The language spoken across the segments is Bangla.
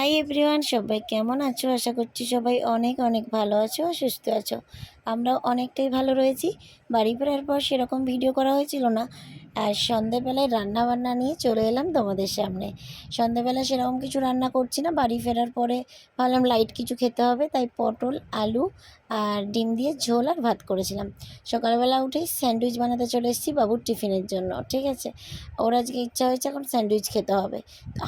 হাই এভরিওয়ান সবাই কেমন আছো? আশা করছি সবাই অনেক অনেক ভালো আছো সুস্থ আছো। আমরাও অনেকটাই ভালো রয়েছি। বাড়ি ফেরার পর সেরকম ভিডিও করা হয়েছিল না। আর সন্ধেবেলায় রান্না বান্না নিয়ে চলে এলাম তোমাদের সামনে। সন্ধেবেলা সেরকম কিছু রান্না করছি না, বাড়ি ফেরার পরে ভাবলাম লাইট কিছু খেতে হবে, তাই পটল, আলু আর ডিম দিয়ে ঝোল আর ভাত করেছিলাম। সকালবেলা উঠেই স্যান্ডউইচ বানাতে চলে এসেছি বাবুর টিফিনের জন্য, ঠিক আছে? ওর আজকে ইচ্ছা হয়েছে এখন স্যান্ডউইচ খেতে হবে।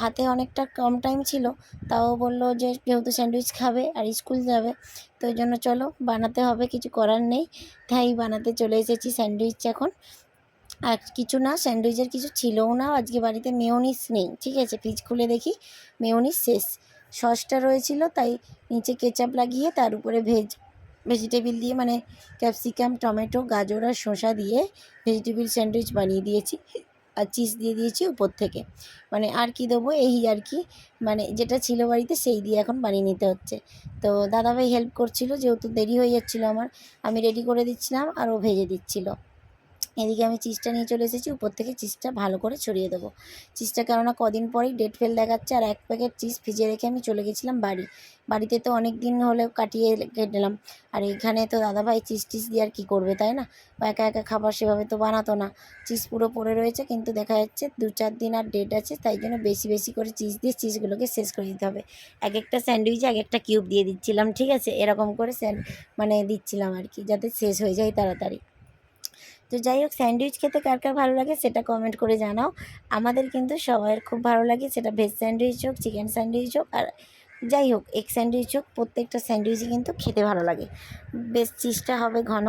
হাতে অনেকটা কম টাইম ছিল, তাও বলল যে যেহেতু স্যান্ডউইচ খাবে আর স্কুল যাবে, তো ওই জন্য চলো বানাতে হবে, কিছু করার নেই, তাই বানাতে চলে এসেছি স্যান্ডউইচ এখন। আর কিছু না, স্যান্ডউইচের কিছু ছিলও না, আজকে বাড়িতে মেয়োনিস নেই, ঠিক আছে? ফ্রিজ খুলে দেখি, মেয়োনিস শেষ। সসটা রয়েছিল, তাই নিচে কেচাপ লাগিয়ে তার উপরে ভেজ, ভেজিটেবিল দিয়ে মানে ক্যাপসিকাম, টমেটো, গাজর আর শসা দিয়ে ভেজিটেবিল স্যান্ডউইচ বানিয়ে দিয়েছি আর চিজ দিয়ে দিয়েছি উপর থেকে। মানে আর কি দেবো, এই আর কি মানে যেটা ছিল বাড়িতে সেই দিয়ে এখন বানিয়ে নিতে হচ্ছে। তো দাদাভাই হেল্প করছিল, যেহেতু দেরি হয়ে যাচ্ছিল আমার, আমি রেডি করে দিচ্ছিলাম আর ও ভেজে দিচ্ছিল। এদিকে আমি চিজটা নিয়ে চলে এসেছি, উপর থেকে চিজটা ভালো করে ছড়িয়ে দেবো। চিজটা কেননা কদিন পরেই ডেট ফেল দেখাচ্ছে আর এক প্যাকেট চিজ ফ্রিজে রেখে আমি চলে গেছিলাম বাড়ি। বাড়িতে তো অনেক দিন হলেও কাটিয়ে নিলাম আর এখানে তো দাদাভাই চিজ টিজ দিয়ে আর কী করবে, তাই না? ও একা একা খাবার সেভাবে তো বানাতো না। চিজ পুরো পড়ে রয়েছে, কিন্তু দেখা যাচ্ছে দু চার দিন আর ডেট আছে, তাই জন্য বেশি বেশি করে চিজ দিয়ে চিজগুলোকে শেষ করে দিতে হবে। এক একটা স্যান্ডউইচে এক একটা কিউব দিয়ে দিচ্ছিলাম, ঠিক আছে? এরকম করে স্যান্ড মানে দিচ্ছিলাম আর কি, যাতে শেষ হয়ে যায় তাড়াতাড়ি। তো যাই হোক, স্যান্ডউইচ খেতে কার কার ভালো লাগে সেটা কমেন্ট করে জানাও। আমাদের কিন্তু সবার খুব ভালো লাগে, সেটা ভেজ স্যান্ডউইচ হোক চিকেন স্যান্ডউইচ হোক, আর যাই হোক এগ স্যান্ডউইচ হোক, প্রত্যেকটা স্যান্ডউইচই কিন্তু খেতে ভালো লাগে। বেশ চিজটা হবে ঘন।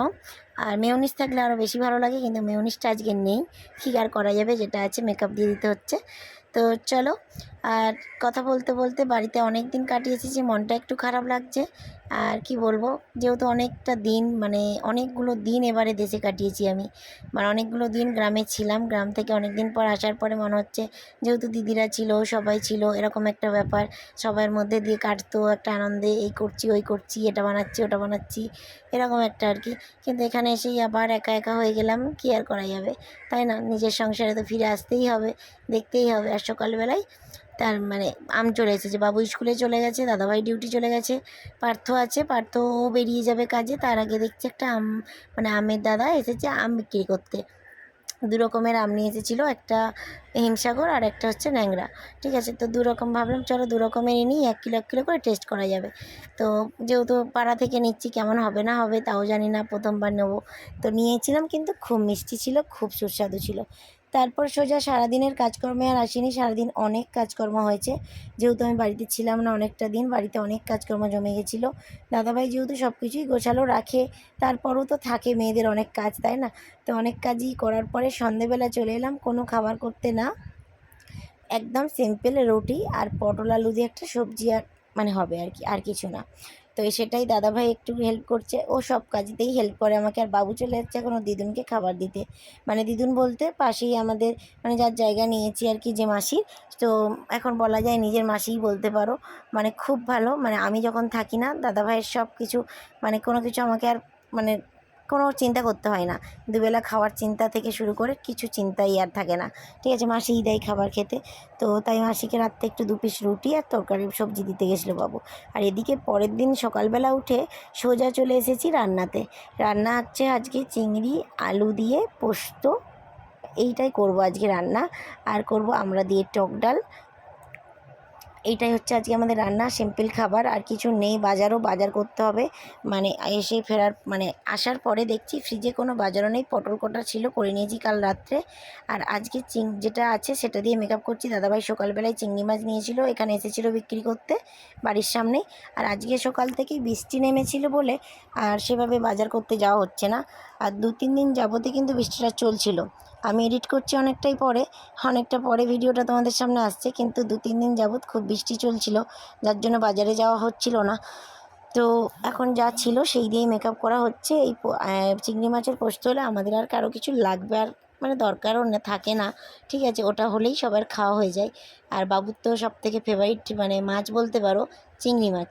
আর মেয়নিস থাকলে আরও বেশি ভালো লাগে, কিন্তু মেয়নিসটা আজকে নেই। কী আর করা যাবে, যেটা আছে মেকআপ দিয়ে দিতে হচ্ছে। তো চলো আর কথা বলতে বলতে বাড়িতে অনেক দিন কাটিয়েছি যে মনটা একটু খারাপ লাগছে। আর কি বলব, যেহেতু অনেকটা দিন মানে অনেকগুলো দিন এবারে দেশে কাটিয়েছি আমি। মানে অনেকগুলো দিন গ্রামে ছিলাম, গ্রাম থেকে অনেক দিন পর আসার পরে মনে হচ্ছে যেহেতু দিদিরা ছিল, সবাই ছিল, এরকম একটা ব্যাপার। সবার মধ্যে দিয়ে কাটতো, একটা আনন্দে এই করছি, ওই করছি, এটা বানাচ্ছি, ওটা বানাচ্ছি, এরকম একটা আর কি। কিন্তু এখানে এসেই আবার একা একা হয়ে গেলাম, কী আর করা যাবে? তাই না? নিজের সংসারে তো ফিরে আসতেই হবে, দেখতেই হবে। আর সকালবেলায় তার মানে আম চলে এসেছে। বাবু স্কুলে চলে গেছে, দাদাভাই ডিউটি চলে গেছে। পার্থ আছে পার্থ বেরিয়ে যাবে কাজে। তার আগে দেখছি একটা আম মানে আমের দাদা এসেছে আম বিক্রি করতে। দু রকমের আম নিয়ে এসেছিল, একটা হিমসাগর আর একটা হচ্ছে ন্যাংরা। ঠিক আছে, তো দু রকম ভাবলাম, চলো দু রকমেরই নিই, এক কিলো এক কিলো করে টেস্ট করা যাবে। তো যেহেতু পাড়া থেকে নিচ্ছি, কেমন হবে না হবে তাও জানি না, প্রথমবার নেব। তো নিয়েছিলাম, কিন্তু খুব মিষ্টি ছিল, খুব সুস্বাদু ছিল। তারপর সোজা সারাদিনের কাজকর্মে আর আসিনি। সারাদিন অনেক কাজকর্ম হয়েছে। যেহেতু আমি বাড়িতে ছিলাম না অনেকটা দিন, বাড়িতে অনেক কাজকর্ম জমে গেছিল। দাদাভাই যেহেতু সব কিছুই গোছালো, রাখে, তারপরও তো থাকে মেয়েদের অনেক কাজ, তাই না? তো অনেক কাজই করার পরে সন্ধেবেলা চলে এলাম, কোনো খাবার করতে না। একদম সিম্পল রুটি আর পটল আলু দিয়ে একটা সবজি আর মানে হবে আর কি, আর কিছু না। তো সেটাই দাদাভাই একটু হেল্প করছে। ও সব কাজেতেই হেল্প করে আমাকে। আর বাবু চলে যাচ্ছে এখন দিদুনকে খাবার দিতে। মানে দিদুন বলতে পাশেই আমাদের মানে যার জায়গা নিয়েছি আর কি যে মাসির। তো এখন বলা যায় নিজের মাসিই বলতে পারো। মানে খুব ভালো। মানে আমি যখন থাকি না, দাদাভাইয়ের সব কিছু মানে কোনো কিছু আমাকে আর মানে কোনো চিন্তা করতে হয় না। দুবেলা খাওয়ার চিন্তা থেকে শুরু করে কিছু চিন্তাই আর থাকে না। ঠিক আছে মাসিই দেয় খাবার খেতে। তো তাই মাসিকে রাত্রে একটু দু পিস রুটি আর তরকারি সবজি দিতে গেছিল বাবু। আর এদিকে পরের দিন সকালবেলা উঠে সোজা চলে এসেছি রান্নাতে। রান্না হচ্ছে আজকে চিংড়ি, আলু দিয়ে পোস্ত। এইটাই করব আজকে রান্না। আর করব আমরা দিয়ে টক ডাল। এইটাই হচ্ছে আজকে আমাদের রান্না সিম্পল খাবার, আর কিছু নেই, বাজারও, বাজার করতে হবে। মানে এসে ফেরার মানে আসার পরে দেখছি ফ্রিজে কোনো বাজারও নেই, পটল কটা ছিল, করে নিয়েছি কাল রাত্রে। আর আজকে চিং, যেটা আছে সেটা দিয়ে মেকআপ করছি। দাদাভাই সকালবেলায় চিংড়ি মাছ নিয়েছিল, এখানে এসেছিল বিক্রি করতে, বাড়ির সামনে। আর আজকে সকাল থেকেই বৃষ্টি নেমেছিল বলে, আর সেভাবে বাজার করতে যাওয়া হচ্ছে না। আর দু, তিন দিন যাবতে কিন্তু বৃষ্টিটা চলছিল। আমি এডিট করছি অনেকটাই পরে, অনেকটা পরে ভিডিওটা তোমাদের সামনে আসছে, কিন্তু দু, তিন দিন যাবৎ খুব বৃষ্টি চলছিল, যার জন্য বাজারে যাওয়া হচ্ছিল না। তো এখন যা ছিল সেই দিয়েই মেকআপ করা হচ্ছে, এই চিংড়ি মাছের পোস্ত হলে আমাদের আর কারও কিছু লাগবে আর মানে দরকারও না, থাকে না, ঠিক আছে, ওটা হলেই সবার খাওয়া হয়ে যায়। আর বাবুর তো সব থেকে ফেভারিট মানে মাছ বলতে পারো, চিংড়ি মাছ।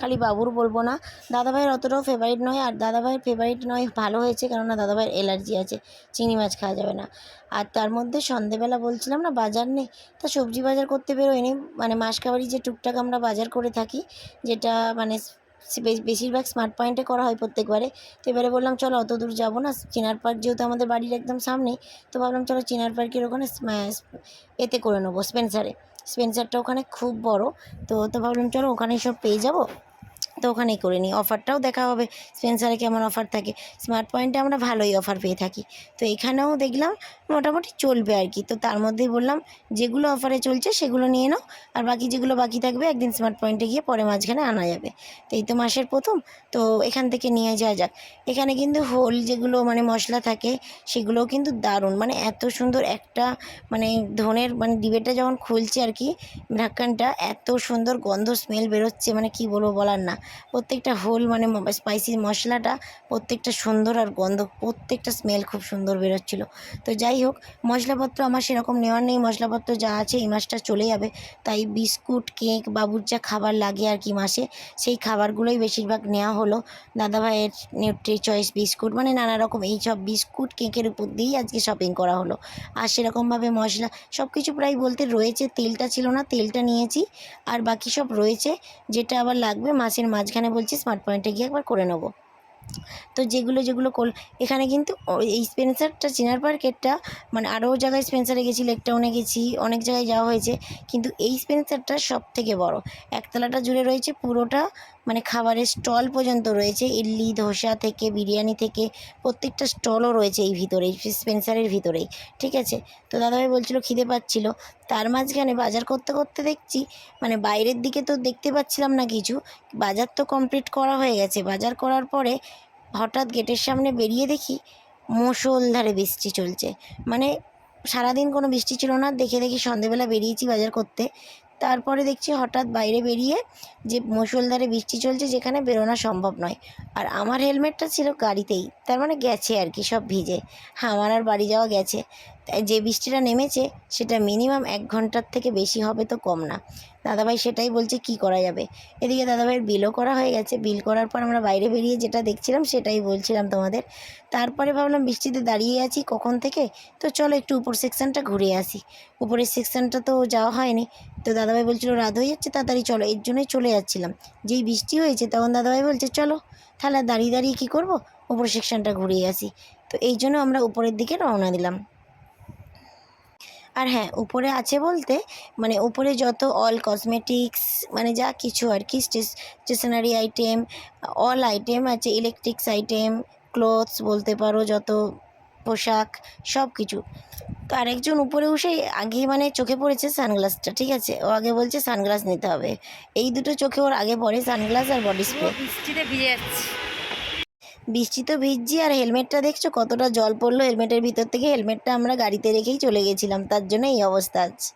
খালি বাবুর বলব না। দাদাভাইয়ের অতটাও ফেভারিট নয় আর দাদাভাইয়ের ফেভারিট নয় ভালো হয়েছে কেননা দাদাভাইয়ের অ্যালার্জি আছে, চিংড়ি মাছ খাওয়া যাবে না। আর তার মধ্যে সন্ধেবেলা বলছিলাম না বাজার নেই, তা সবজি বাজার করতে বেরোয়নি। মানে মাসকাবারি যে টুকটাক আমরা বাজার করে থাকি, যেটা মানে বেশিরভাগ স্মার্ট পয়েন্টে করা হয় প্রত্যেকবারে। তো এবারে বললাম, চলো অত দূর যাব না। চিনার পার্ক যেহেতু আমাদের বাড়ির একদম সামনেই, তো ভাবলাম চলো চিনার পার্কের ওখানে এতে করে নেব স্পেন্সারে স্পেন্সারটা ওখানে খুব বড়, তো তো ভাবলাম চলো ওখানেই সব পেয়ে যাব। তো ওখানেই করে নিই। অফারটাও দেখা হবে। স্পেন্সারে কেমন অফার থাকে? স্মার্ট পয়েন্টে আমরা ভালোই অফার পেয়ে থাকি। তো এখানেও দেখলাম মোটামুটি চলবে আর কি। তো তার মধ্যেই বললাম, যেগুলো অফারে চলছে সেগুলো নিয়ে নাও। আর বাকি যেগুলো বাকি থাকবে, একদিন স্মার্ট পয়েন্টে গিয়ে পরে মাঝখানে আনা যাবে। তো এই তো মাসের প্রথম। তো এখান থেকে নিয়ে যাওয়া যাক। এখানে কিন্তু হোল যেগুলো মানে মশলা থাকে, সেগুলোও কিন্তু দারুণ। মানে এত সুন্দর একটা মানে ধনের মানে ডিবেটা যখন খুলছে আর কি ঢাক্কানটা এত সুন্দর গন্ধ স্মেল বেরোচ্ছে। মানে কি বলব বলার না। প্রত্যেকটা হোল মানে স্পাইসি মশলাটা প্রত্যেকটা সুন্দর আর গন্ধ, প্রত্যেকটা স্মেল খুব সুন্দর বেরোচ্ছিলো। তো যাই হোক, মশলাপত্র আমার সেরকম নেওয়ার নেই। মশলাপত্র যা আছে এই মাসটা চলে যাবে। তাই বিস্কুট, কেক, বাবুর যা খাবার লাগে আর কি মাসে, সেই খাবারগুলোই বেশিরভাগ নেওয়া হলো। দাদাভাইয়ের নিউট্রি চয়েস বিস্কুট মানে নানা রকম এই সব বিস্কুট, কেকের উপর দিয়েই আজকে শপিং করা হলো। আর সেরকমভাবে মশলা সব কিছু প্রায় বলতে রয়েছে, তেলটা ছিল না, তেলটা নিয়েছি। আর বাকি সব রয়েছে, যেটা আবার লাগবে মাসের মাঝখানে বলছি স্মার্ট পয়েন্টে গিয়ে একবার করে নেব। তো যেগুলো যেগুলো কল, এখানে কিন্তু এই স্পেন্সারটা, চিনার পার্কেরটা মানে আরও জায়গায় স্পেন্সারে গেছি, লেকটাউনে গেছি, অনেক জায়গায় যাওয়া হয়েছে, কিন্তু এই স্পেন্সারটা সব থেকে বড়। একতলাটা জুড়ে রয়েছে পুরোটা মানে খাবারের স্টল পর্যন্ত রয়েছে, ইডলি, ধোসা থেকে, বিরিয়ানি থেকে, প্রত্যেকটা স্টলও রয়েছে এই ভিতরেই, স্পেন্সারের ভিতরেই, ঠিক আছে? তো দাদাভাই বলছিল খিদে পাচ্ছিল, তার মাঝখানে বাজার করতে করতে দেখছি মানে বাইরের দিকে তো দেখতে পাচ্ছিলাম না কিছু, বাজার তো কমপ্লিট করা হয়ে গেছে, বাজার করার পরে হঠাৎ গেটের সামনে বেরিয়ে দেখি মুষলধারে বৃষ্টি চলছে। মানে সারাদিন কোনো বৃষ্টি ছিল না, দেখে দেখি সন্ধেবেলা বেরিয়েছি বাজার করতে। তারপরে দেখছি হঠাৎ বাইরে বেরিয়ে যে মুষলধারে বৃষ্টি চলছে যেখানে বেরোনো সম্ভব নয়। আর আমার হেলমেটটা ছিল গাড়িতেই, তার মানে গেছে আর কি, সব ভিজে। হ্যাঁ আমার আর বাড়ি যাওয়া গেছে। যে বৃষ্টিটা নেমেছে, সেটা মিনিমাম এক ঘণ্টার থেকে বেশি হবে তো কম না। দাদাভাই সেটাই বলছে, কি করা যাবে? এদিকে দাদাভাইয়ের বিলও করা হয়ে গেছে। বিল করার পর আমরা বাইরে বেরিয়ে যেটা দেখছিলাম, সেটাই বলছিলাম তোমাদের। তারপরে ভাবলাম, বৃষ্টিতে দাঁড়িয়ে আছি কখন থেকে? তো চলো একটু উপর সেকশনটা ঘুরে আসি। উপরের সেকশনটা তো যাওয়া হয়নি। তো দাদাভাই বলছিল, রাত হয়ে যাচ্ছে, তাড়াতাড়ি চলো। এর জন্যই চলে যাচ্ছিলাম। যেই বৃষ্টি হয়েছে, তখন দাদাভাই বলছে, চলো, তাহলে দাঁড়িয়ে দাঁড়িয়ে কী করব? উপর সেকশনটা ঘুরিয়ে আসি। তো এই জন্য আমরা উপরের দিকে রওনা দিলাম। আর হ্যাঁ উপরে আছে বলতে মানে উপরে যত অল কসমেটিক্স মানে যা কিছু আর কি স্টেশনারি আইটেম অল আইটেম আছে ইলেকট্রিক্স আইটেম ক্লোথস বলতে পারো, যত পোশাক সব কিছু তো আরেকজন উপরে উঠে আগে মানে চোখে পড়েছে সানগ্লাসটা ঠিক আছে? ও আগে বলছে সানগ্লাস নিতে হবে। এই দুটো চোখে ওর আগে পড়ে সানগ্লাস আর বডি স্প্রে। বৃষ্টিতে ভিজে যাচ্ছে। বৃষ্টি তো ভিজছি আর হেলমেটটা দেখছ? কতটা জল পড়ল হেলমেটের ভিতর থেকে। হেলমেটটা আমরা গাড়িতে রেখেই চলে গেছিলাম তার জন্য এই অবস্থা আছে